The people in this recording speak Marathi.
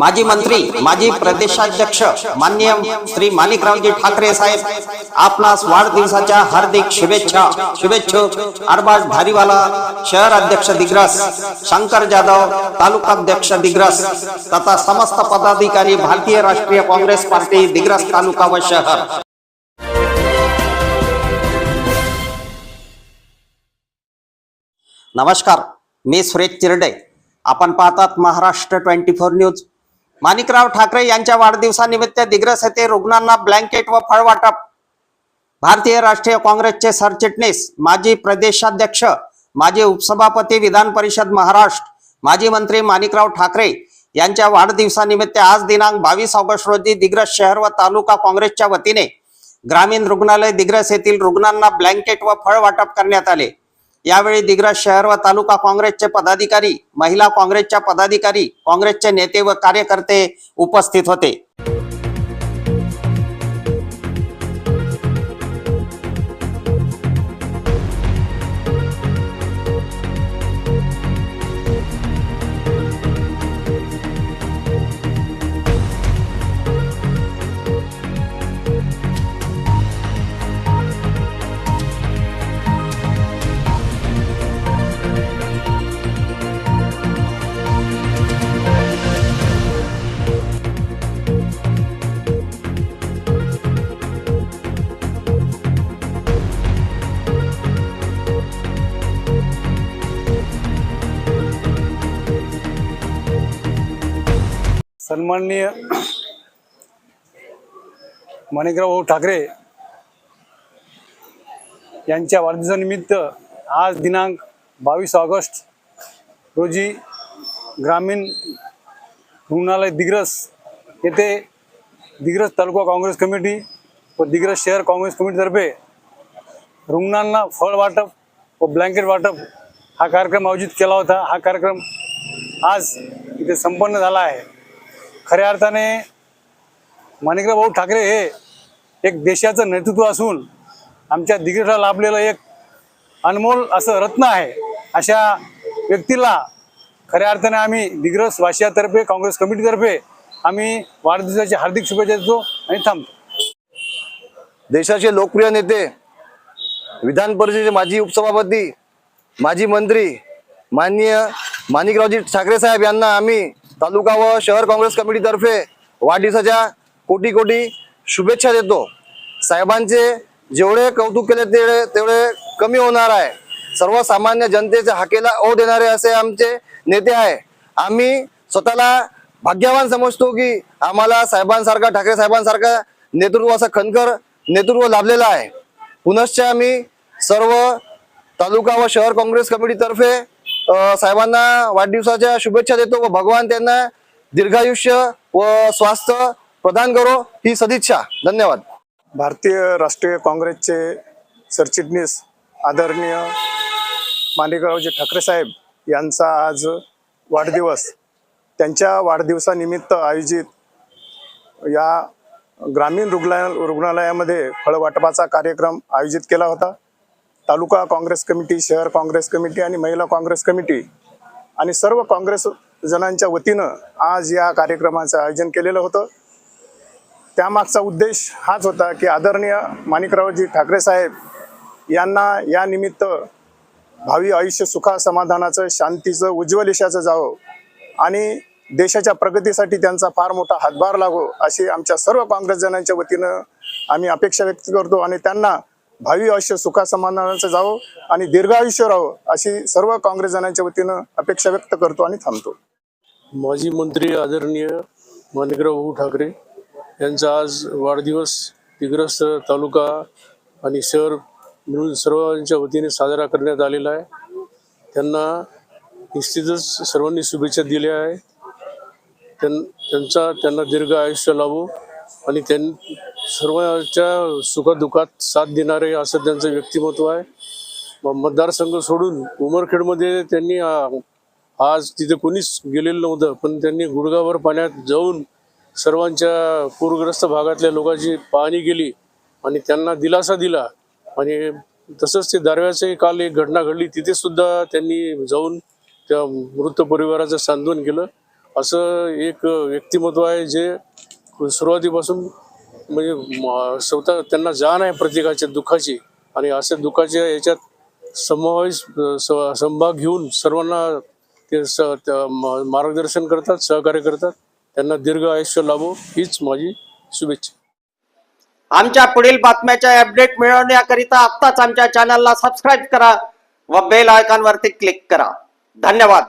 माजी मंत्री माजी प्रदेशाध्यक्ष मान्य श्री माणिकरावजी ठाकरे साहेब आपणास वाढदिवसाच्या हार्दिक शुभेच्छा शुभेच्छुक अरबाज धारीवाला शहर अध्यक्ष दिग्रस शंकर जाधव तालुकाध्यक्ष दिग्रस तथा समस्त पदाधिकारी भारतीय राष्ट्रीय काँग्रेस पार्टी दिग्रस तालुका व शहर. नमस्कार मी सुरेश चिरडे. आपण पाहतात Maharashtra twenty four news. Manikrao Thackeray यांच्या वाढदिवसानिमित्त दिग्रस येथे रुग्णांना ब्लँकेट व फळ वाटप भारतीय राष्ट्रीय काँग्रेसचे सरचिटणीस माजी प्रदेशाध्यक्ष माजी उपसभापती विधान परिषद महाराष्ट्र माजी मंत्री माणिकराव ठाकरे यांच्या वाढदिवसानिमित्त आज दिनांक बावीस ऑगस्ट रोजी दिग्रस शहर व तालुका काँग्रेसच्या वतीने ग्रामीण रुग्णालय दिग्रस येथील रुग्णांना ब्लँकेट व फळ वाटप करण्यात आले. यावेळी दिग्रस शहर व तालुका काँग्रेसचे पदाधिकारी महिला काँग्रेसच्या पदाधिकारी काँग्रेसचे नेते व कार्यकर्ते उपस्थित होते. सन्माननीय माणिकराव ठाकरे यांच्या वाढदिवसानिमित्त आज दिनांक बावीस ऑगस्ट रोजी ग्रामीण रुग्णालय दिग्रस येथे दिग्रस तालुका काँग्रेस कमिटी व दिग्रस शहर काँग्रेस कमिटीतर्फे रुग्णांना फळ वाटप व ब्लँकेट वाटप हा कार्यक्रम आयोजित केला होता. हा कार्यक्रम आज इथे संपन्न झाला आहे. खऱ्या अर्थाने माणिकराव भाऊ ठाकरे हे एक देशाचं नेतृत्व असून आमच्या दिग्गजाला लाभलेलं एक अनमोल असं रत्न आहे. अशा व्यक्तीला खऱ्या अर्थाने आम्ही दिग्रस वाशियातर्फे काँग्रेस कमिटीतर्फे आम्ही वाढदिवसाची हार्दिक शुभेच्छा देतो आणि थांबतो. देशाचे लोकप्रिय नेते विधान परिषदेचे माजी उपसभापती माजी मंत्री माननीय माणिकरावजी ठाकरे साहेब यांना आम्ही तालुका व शहर काँग्रेस कमिटीतर्फे वाढदिवसाच्या कोटी कोटी शुभेच्छा देतो. साहेबांचे जेवढे कौतुक केले तेवढे तेवढे कमी होणार आहे. सर्वसामान्य जनतेच्या हाकेला ओ देणारे असे आमचे नेते आहे. आम्ही स्वतःला भाग्यवान समजतो की आम्हाला साहेबांसारखा ठाकरे साहेबांसारखा नेतृत्व असं खनकर नेतृत्व लाभलेलं आहे. पुनश्च आम्ही सर्व तालुका व शहर काँग्रेस कमिटीतर्फे साहेबांना वाढदिवसाच्या शुभेच्छा देतो व भगवान त्यांना दीर्घायुष्य व स्वास्थ्य प्रदान करो ही सदिच्छा. धन्यवाद. भारतीय राष्ट्रीय काँग्रेसचे सरचिटणीस आदरणीय माणिकरावजी ठाकरे साहेब यांचा आज वाढदिवस. त्यांच्या वाढदिवसानिमित्त आयोजित या ग्रामीण रुग्णालय रुग्णालयामध्ये फळवाटपाचा कार्यक्रम आयोजित केला होता. तालुका काँग्रेस कमिटी शहर काँग्रेस कमिटी आणि महिला काँग्रेस कमिटी आणि सर्व काँग्रेस जणांच्या वतीनं आज या कार्यक्रमाचं आयोजन केलेलं होतं. त्यामागचा उद्देश हाच होता की आदरणीय माणिकरावजी ठाकरे साहेब यांना या निमित्त भावी आयुष्य सुखा समाधानाचं शांतीचं उज्ज्वल यशाचं जावं आणि देशाच्या प्रगतीसाठी त्यांचा फार मोठा हातभार लागो अशी आमच्या सर्व काँग्रेस जणांच्या वतीनं आम्ही अपेक्षा व्यक्त करतो आणि त्यांना भावी आयुष्य सुखा समाधानाचं जावं आणि दीर्घ आयुष्य राहावं अशी सर्व काँग्रेस जणांच्या वतीनं अपेक्षा व्यक्त करतो आणि थांबतो. माजी मंत्री आदरणीय माणिकराव भाऊ ठाकरे यांचा आज वाढदिवस तिग्रस्त तालुका आणि शहर मिळून सर्वांच्या वतीने साजरा करण्यात आलेला आहे. त्यांना निश्चितच सर्वांनी शुभेच्छा दिल्या आहे त्यां त्यांचा त्यांना दीर्घ आयुष्य लावू आणि त्यां सर्वांच्या सुखदुःखात साथ देणारे असं त्यांचं व्यक्तिमत्व आहे. म- मतदारसंघ सोडून उमरखेडमध्ये त्यांनी आज तिथे कोणीच गेलेलं नव्हतं पण त्यांनी गुडगावर पाण्यात जाऊन सर्वांच्या पूरग्रस्त भागातल्या लोकांची पाहणी केली आणि त्यांना दिलासा दिला. आणि तसंच ते दारव्याचे काल एक घटना घडली तिथे सुद्धा त्यांनी जाऊन त्या मृत परिवाराचं सांत्वन केलं. असं एक व्यक्तिमत्व आहे जे सुरुवातीपासून म्हणजे स्वतः त्यांना जाण आहे प्रत्येकाच्या दुःखाची. आणि अशा दुःखाच्या याच्यात समावेश स- सहभाग घेऊन सर्वांना ते स म- मार्गदर्शन करतात सहकार्य करतात. त्यांना दीर्घ आयुष्य लाभो हीच माझी शुभेच्छा. आमच्या पुढील बातम्याच्या अपडेट मिळवण्याकरिता आत्ताच आमच्या चॅनलला सबस्क्राईब करा व बेल आयकॉनवरती क्लिक करा. धन्यवाद.